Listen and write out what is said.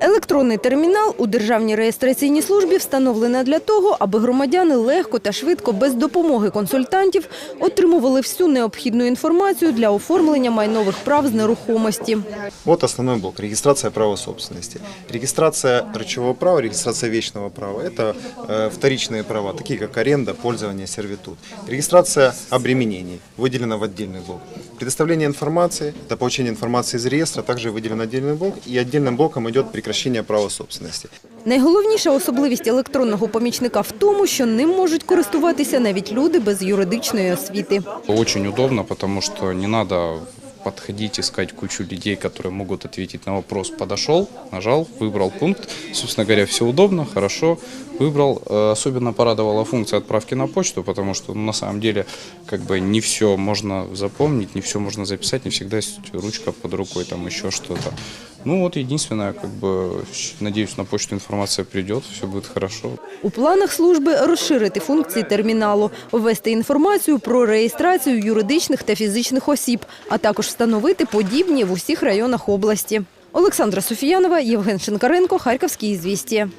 Електронний термінал у Державній реєстраційній службі встановлено для того, аби громадяни легко та швидко, без допомоги консультантів, отримували всю необхідну інформацію для оформлення майнових прав з нерухомості. Вот основной блок – регистрация права собственности. Регистрация рычевого права, регистрация вечного права – это э, вторичные права, такие как аренда, пользование, сервитут. Регистрация обременений выделена в отдельный блок. Предоставление информации, это получение информации из реестра, также выделен отдельный блок. И отдельным блоком идет прекращение права собственности. Найголовніша особливість електронного помічника в тому, що ним можуть користуватися навіть люди без юридичної освіти. Очень удобно, потому что не надо подходить, искать кучу людей, которые могут ответить на вопрос. Подошел, нажал, выбрал пункт. Собственно говоря, все удобно, хорошо. Выбрал. Э, Особенно порадовала функция отправки на почту, потому что ну, на самом деле как бы не все можно запомнить, не все можно записать, не всегда есть ручка под рукой, там еще что-то. Ну вот единственное, как бы, щ- надеюсь, на почту информация придет, все будет хорошо. У планах служби розширити функції терміналу, ввести інформацію про реєстрацію юридичних та фізичних осіб, а також встановити подібні в усіх районах області. Олександра Софіянова, Євген Шинкаренко, Харківські ізвістія.